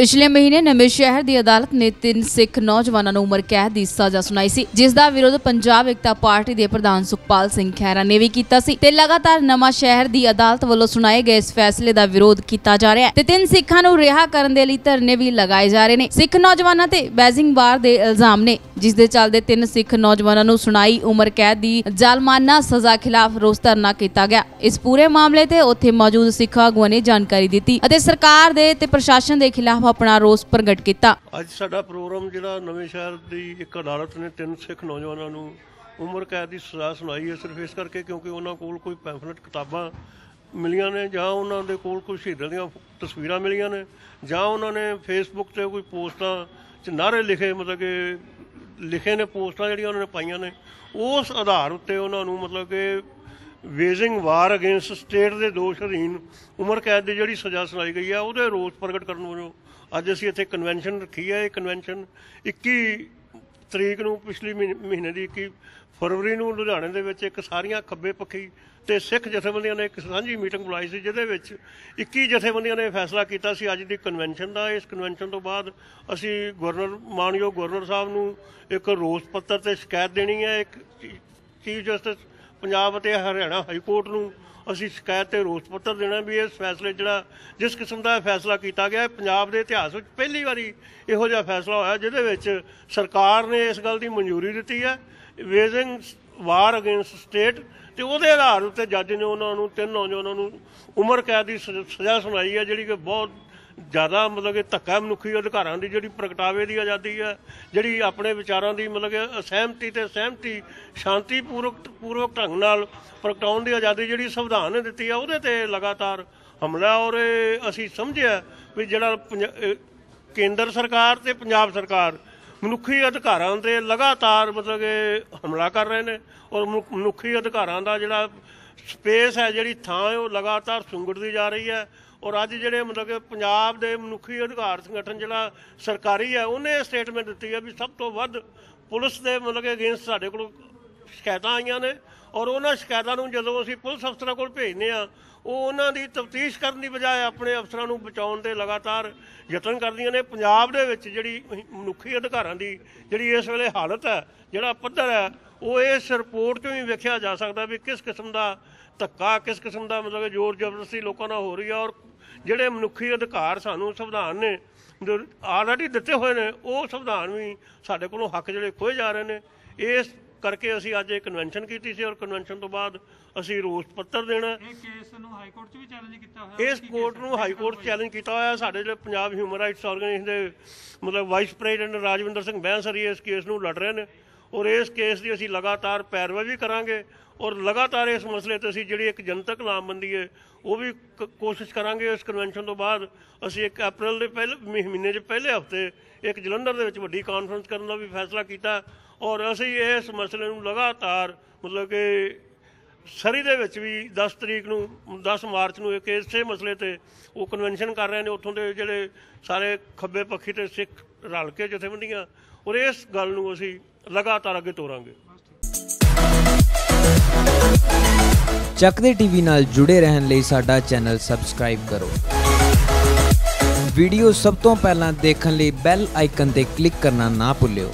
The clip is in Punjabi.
ਪਿਛਲੇ ਮਹੀਨੇ ਨਵੇਂ ਸ਼ਹਿਰ ਦੀ ਅਦਾਲਤ ਨੇ ਤਿੰਨ ਸਿੱਖ ਨੌਜਵਾਨਾਂ ਨੂੰ ਉਮਰ ਕੈਦ ਦੀ ਸਜ਼ਾ ਸੁਣਾਈ ਸੀ, ਜਿਸ ਦਾ ਵਿਰੋਧ ਪੰਜਾਬ ਇਕਤਾ ਪਾਰਟੀ ਦੇ ਪ੍ਰਧਾਨ ਸੁਖਪਾਲ ਸਿੰਘ ਖਹਿਰਾ ਨੇ ਵੀ ਕੀਤਾ ਸੀ ਤੇ ਲਗਾਤਾਰ ਨਵਾਂ ਸ਼ਹਿਰ ਦੀ ਅਦਾਲਤ ਵੱਲੋਂ ਸੁਣਾਏ ਗਏ ਇਸ ਫੈਸਲੇ ਦਾ ਵਿਰੋਧ ਕੀਤਾ ਜਾ ਰਿਹਾ ਹੈ ਤੇ ਤਿੰਨ ਸਿੱਖਾਂ ਨੂੰ ਰਿਹਾ ਕਰਨ ਦੇ ਲਈ ਧਰਨੇ ਵੀ ਲਗਾਏ ਜਾ ਰਹੇ ਨੇ। ਸਿੱਖ ਨੌਜਵਾਨਾਂ ਤੇ ਬੈਜ਼ਿੰਗ ਬਾਰ ਦੇ ਇਲਜ਼ਾਮ ਨੇ, ਜਿਸ ਦੇ ਚੱਲਦੇ ਤਿੰਨ ਸਿੱਖ ਨੌਜਵਾਨਾਂ ਨੂੰ ਸੁਣਾਈ ਉਮਰ ਕੈਦ ਦੀ ਜ਼ਾਲਮਾਨਾ ਸਜ਼ਾ ਖਿਲਾਫ ਰੋਸ ਧਰਨਾ ਕੀਤਾ ਗਿਆ। ਇਸ ਪੂਰੇ ਮਾਮਲੇ ਤੇ ਉੱਥੇ ਮੌਜੂਦ ਸਿੱਖ ਆਗੂਆਂ ਨੇ ਜਾਣਕਾਰੀ ਦਿੱਤੀ ਅਤੇ ਸਰਕਾਰ ਦੇ ਤੇ ਪ੍ਰਸ਼ਾਸਨ ਦੇ ਖਿਲਾਫ ਆਪਣਾ ਰੋਸ ਪ੍ਰਗਟ ਕੀਤਾ। ਅੱਜ ਸਾਡਾ ਪ੍ਰੋਗਰਾਮ ਜਿਹੜਾ ਨਵੇਂ ਸ਼ਹਿਰ ਦੀ ਇੱਕ ਅਦਾਲਤ ਨੇ ਤਿੰਨ ਸਿੱਖ ਨੌਜਵਾਨਾਂ ਨੂੰ ਉਮਰ ਕੈਦ ਦੀ ਸਜ਼ਾ ਸੁਣਾਈ ਹੈ ਸਿਰਫ ਇਸ ਕਰਕੇ ਕਿਉਂਕਿ ਉਹਨਾਂ ਕੋਲ ਕੋਈ ਪੈਂਫਲੇਟ ਕਿਤਾਬਾਂ ਮਿਲੀਆਂ ਨੇ ਜਾਂ ਉਹਨਾਂ ਦੇ ਕੋਲ ਕੋਈ ਸ਼ਹੀਦਾਂ ਦੀਆਂ ਤਸਵੀਰਾਂ ਮਿਲੀਆਂ ਨੇ ਜਾਂ ਉਹਨਾਂ ਨੇ ਫੇਸਬੁੱਕ ਤੇ ਕੋਈ ਪੋਸਟਾਂ 'ਚ ਨਾਅਰੇ ਲਿਖੇ, ਮਤਲਬ ਕਿ ਲਿਖੇ ਨੇ ਪੋਸਟਾਂ ਜਿਹੜੀਆਂ ਉਹਨਾਂ ਨੇ ਪਾਈਆਂ ਨੇ, ਉਸ ਆਧਾਰ ਉੱਤੇ ਉਹਨਾਂ ਨੂੰ ਮਤਲਬ ਕਿ ਵੇਜ਼ਿੰਗ ਵਾਰ ਅਗੇਂਸਟ ਸਟੇਟ ਦੇ ਦੋਸ਼ ਅਧੀਨ ਉਮਰ ਕੈਦ ਦੀ ਜਿਹੜੀ ਸਜ਼ਾ ਸੁਣਾਈ ਗਈ ਆ, ਉਹਦੇ ਰੋਸ ਪ੍ਰਗਟ ਕਰਨ ਵਜੋਂ ਅੱਜ ਅਸੀਂ ਇੱਥੇ ਕਨਵੈਨਸ਼ਨ ਰੱਖੀ ਹੈ ਇਹ ਕਨਵੈਨਸ਼ਨ 21 ਤਰੀਕ ਨੂੰ ਪਿਛਲੀ ਮਹੀਨੇ ਮਹੀਨੇ ਦੀ 21 ਫਰਵਰੀ ਨੂੰ ਲੁਧਿਆਣੇ ਦੇ ਵਿੱਚ ਇੱਕ ਸਾਰੀਆਂ ਖੱਬੇ ਪੱਖੀ ਤੇ ਸਿੱਖ ਜਥੇਬੰਦੀਆਂ ਨੇ ਇੱਕ ਸਾਂਝੀ ਮੀਟਿੰਗ ਬੁਲਾਈ ਸੀ, ਜਿਹਦੇ ਵਿੱਚ 21 ਜਥੇਬੰਦੀਆਂ ਨੇ ਫੈਸਲਾ ਕੀਤਾ ਸੀ ਅੱਜ ਦੀ ਕਨਵੈਨਸ਼ਨ ਦਾ। ਇਸ ਕਨਵੈਨਸ਼ਨ ਤੋਂ ਬਾਅਦ ਅਸੀਂ ਗਵਰਨਰ ਮਾਨਯੋਗ ਗਵਰਨਰ ਸਾਹਿਬ ਨੂੰ ਇੱਕ ਰੋਸ ਪੱਤਰ ਤੇ ਸ਼ਿਕਾਇਤ ਦੇਣੀ ਹੈ। ਇੱਕ ਚੀਫ ਜਸਟਿਸ ਪੰਜਾਬ ਅਤੇ ਹਰਿਆਣਾ ਹਾਈ ਕੋਰਟ ਨੂੰ ਅਸੀਂ ਸ਼ਿਕਾਇਤ ਤੇ ਰੋਸ ਪੱਤਰ ਦੇਣਾ ਵੀ ਇਸ ਫੈਸਲੇ ਜਿਹੜਾ ਜਿਸ ਕਿਸਮ ਦਾ ਇਹ ਫੈਸਲਾ ਕੀਤਾ ਗਿਆ ਪੰਜਾਬ ਦੇ ਇਤਿਹਾਸ ਵਿੱਚ ਪਹਿਲੀ ਵਾਰੀ ਇਹੋ ਜਿਹਾ ਫੈਸਲਾ ਹੋਇਆ ਜਿਹਦੇ ਵਿੱਚ ਸਰਕਾਰ ਨੇ ਇਸ ਗੱਲ ਦੀ ਮਨਜ਼ੂਰੀ ਦਿੱਤੀ ਹੈ ਵੇਜ਼ਿੰਗ ਵਾਰ ਅਗੇਂਸਟ ਸਟੇਟ ਤੇ ਉਹਦੇ ਆਧਾਰ ਉੱਤੇ ਜੱਜ ਨੇ ਉਹਨਾਂ ਨੂੰ, ਤਿੰਨ ਨੌਜਵਾਨਾਂ ਨੂੰ ਉਮਰ ਕੈਦ ਦੀ ਸਜ਼- ਸਜ਼ਾ ਸੁਣਾਈ ਹੈ, ਜਿਹੜੀ ਕਿ ਬਹੁਤ ਜ਼ਿਆਦਾ ਮਤਲਬ ਕਿ ਧੱਕਾ ਮਨੁੱਖੀ ਅਧਿਕਾਰਾਂ ਦੀ ਜਿਹੜੀ ਪ੍ਰਗਟਾਵੇ ਦੀ ਆਜ਼ਾਦੀ ਹੈ ਜਿਹੜੀ ਆਪਣੇ ਵਿਚਾਰਾਂ ਦੀ ਮਤਲਬ ਕਿ ਅਸਹਿਮਤੀ ਤੇ ਸਹਿਮਤੀ ਸ਼ਾਂਤੀਪੂਰਵਕ ਪੂਰਵਕ ਢੰਗ ਨਾਲ ਪ੍ਰਗਟਾਉਣ ਦੀ ਆਜ਼ਾਦੀ ਜਿਹੜੀ ਸੰਵਿਧਾਨ ਨੇ ਦਿੱਤੀ ਹੈ ਉਹਦੇ ਤੇ ਲਗਾਤਾਰ ਹਮਲਾ ਔਰ ਇਹ ਅਸੀਂ ਸਮਝਿਆ ਵੀ ਜਿਹੜਾ ਪੰਜਾ- ਕੇਂਦਰ ਸਰਕਾਰ ਤੇ ਪੰਜਾਬ ਸਰਕਾਰ ਮਨੁੱਖੀ ਅਧਿਕਾਰਾਂ ਤੇ ਲਗਾਤਾਰ ਮਤਲਬ ਕਿ ਹਮਲਾ ਕਰ ਰਹੇ ਨੇ ਔਰ ਮਨੁੱਖੀ ਅਧਿਕਾਰਾਂ ਦਾ ਜਿਹੜਾ ਸਪੇਸ ਹੈ ਜਿਹੜੀ ਥਾਂ ਹੈ, ਉਹ ਲਗਾਤਾਰ ਸੁੰਗੜਦੀ ਜਾ ਰਹੀ ਹੈ। ਔਰ ਅੱਜ ਜਿਹੜੇ ਮਤਲਬ ਕਿ ਪੰਜਾਬ ਦੇ ਮਨੁੱਖੀ ਅਧਿਕਾਰ ਸੰਗਠਨ ਜਿਹੜਾ ਸਰਕਾਰੀ ਹੈ, ਉਹਨੇ ਸਟੇਟਮੈਂਟ ਦਿੱਤੀ ਹੈ ਵੀ ਸਭ ਤੋਂ ਵੱਧ ਪੁਲਿਸ ਦੇ ਮਤਲਬ ਕਿ ਅਗੇਂਸਟ ਸਾਡੇ ਕੋਲ ਸ਼ਿਕਾਇਤਾਂ ਆਈਆਂ ਨੇ। ਔਰ ਉਹਨਾਂ ਸ਼ਿਕਾਇਤਾਂ ਨੂੰ ਜਦੋਂ ਅਸੀਂ ਪੁਲਿਸ ਅਫਸਰਾਂ ਕੋਲ ਭੇਜਨੇ ਆ ਉਹ ਉਹਨਾਂ ਦੀ ਤਫਤੀਸ਼ ਕਰਨ ਦੀ ਬਜਾਏ ਆਪਣੇ ਅਫਸਰਾਂ ਨੂੰ ਬਚਾਉਣ ਦੇ ਲਗਾਤਾਰ ਯਤਨ ਕਰਦੀਆਂ ਨੇ। ਪੰਜਾਬ ਦੇ ਵਿੱਚ ਜਿਹੜੀ ਮਨੁੱਖੀ ਅਧਿਕਾਰਾਂ ਦੀ ਜਿਹੜੀ ਇਸ ਵੇਲੇ ਹਾਲਤ ਹੈ, ਜਿਹੜਾ ਪੱਧਰ ਹੈ, ਉਹ ਇਸ ਰਿਪੋਰਟ ਚੋਂ ਹੀ ਵੇਖਿਆ ਜਾ ਸਕਦਾ ਵੀ ਕਿਸ ਕਿਸਮ ਦਾ ਧੱਕਾ, ਕਿਸ ਕਿਸਮ ਦਾ ਮਤਲਬ ਜ਼ੋਰ ਜ਼ਬਰਦਸਤੀ ਲੋਕਾਂ ਨਾਲ ਹੋ ਰਹੀ ਹੈ ਔਰ ਜਿਹੜੇ ਮਨੁੱਖੀ ਅਧਿਕਾਰ ਸਾਨੂੰ ਸੰਵਿਧਾਨ ਨੇ ਆਲਰੇਡੀ ਦਿੱਤੇ ਹੋਏ ਨੇ, ਉਹ ਸੰਵਿਧਾਨ ਵੀ ਸਾਡੇ ਕੋਲੋਂ ਹੱਕ ਜਿਹੜੇ ਖੋਏ ਜਾ ਰਹੇ ਨੇ। ਇਸ ਕਰਕੇ ਅਸੀਂ ਅੱਜ ਇਹ ਕਨਵੈਨਸ਼ਨ ਕੀਤੀ ਸੀ ਔਰ ਕਨਵੈਨਸ਼ਨ ਤੋਂ ਬਾਅਦ ਅਸੀਂ ਰੋਸ ਪੱਤਰ ਦੇਣਾ ਇਹ ਕੇਸ ਨੂੰ ਹਾਈ ਕੋਰਟ 'ਚ ਵੀ ਚੈਲੰਜ ਕੀਤਾ ਹੋਇਆ? ਇਸ ਕੋਰਟ ਨੂੰ ਹਾਈ ਕੋਰਟ ਚੈਲੰਜ ਕੀਤਾ ਹੋਇਆ। ਸਾਡੇ ਜਿਹੜੇ ਪੰਜਾਬ ਹਿਊਮਨ ਰਾਈਟਸ ਆਰਗੇਨਾਈਜੇਸ਼ਨ ਦੇ ਮਤਲਬ ਵਾਈਸ ਪ੍ਰੈਜ਼ੀਡੈਂਟ ਰਾਜਵਿੰਦਰ ਸਿੰਘ ਬੈਂਸਰੀ ਇਸ ਕੇਸ ਨੂੰ ਲੜ ਰਹੇ ਨੇ। ਔਰ ਇਸ ਕੇਸ ਦੀ ਅਸੀਂ ਲਗਾਤਾਰ ਪੈਰਵਾਈ ਕਰਾਂਗੇ ਔਰ ਲਗਾਤਾਰ ਇਸ ਮਸਲੇ ਤੇ ਅਸੀਂ ਜਿਹੜੀ ਇੱਕ ਜਨਤਕ ਲਾਮਬੰਦੀ ਹੈ, ਉਹ ਵੀ ਕ- ਕੋਸ਼ਿਸ਼ ਕਰਾਂਗੇ ਇਸ ਕਨਵੈਨਸ਼ਨ ਤੋਂ ਬਾਅਦ। ਅਸੀਂ ਇੱਕ ਅਪ੍ਰੈਲ ਦੇ ਪਹਿਲੇ, ਮਹੀ- ਮਹੀਨੇ ਦੇ ਪਹਿਲੇ ਹਫ਼ਤੇ ਇੱਕ ਜਲੰਧਰ ਦੇ ਵਿੱਚ ਵੱਡੀ ਕਾਨਫਰੰਸ ਕਰਨ ਦਾ ਵੀ ਫੈਸਲਾ ਕੀਤਾ ਔਰ ਅਸੀਂ ਇਸ ਮਸਲੇ ਨੂੰ ਲਗਾਤਾਰ ਮਤਲਬ ਕਿ ਸਰੀ ਦੇ ਵਿੱਚ ਵੀ 10 ਤਰੀਕ ਨੂੰ 10 ਮਾਰਚ ਨੂੰ ਇੱਕ ਇਸੇ ਮਸਲੇ ਤੇ ਉਹ ਕਨਵੈਨਸ਼ਨ ਕਰ ਰਹੇ ਨੇ। ਉੱਥੋਂ ਦੇ ਜਿਹੜੇ ਸਾਰੇ ਖੱਬੇ ਪੱਖੀ ਤੇ ਸਿੱਖ ਰਲ ਕੇ ਜਥੇਬੰਦੀਆਂ ਔਰ ਇਸ ਗੱਲ ਨੂੰ ਅਸੀਂ ਲਗਾਤਾਰ ਅੱਗੇ ਤੋਰਾਂਗੇ। ਚੱਕਦੇ ਟੀਵੀ ਨਾਲ ਜੁੜੇ ਰਹਿਣ ਲਈ ਸਾਡਾ ਚੈਨਲ ਸਬਸਕ੍ਰਾਈਬ ਕਰੋ। ਵੀਡੀਓ ਸਭ ਤੋਂ ਪਹਿਲਾਂ ਦੇਖਣ ਲਈ ਬੈਲ ਆਈਕਨ ਤੇ ਕਲਿੱਕ ਕਰਨਾ ਨਾ ਭੁੱਲਿਓ।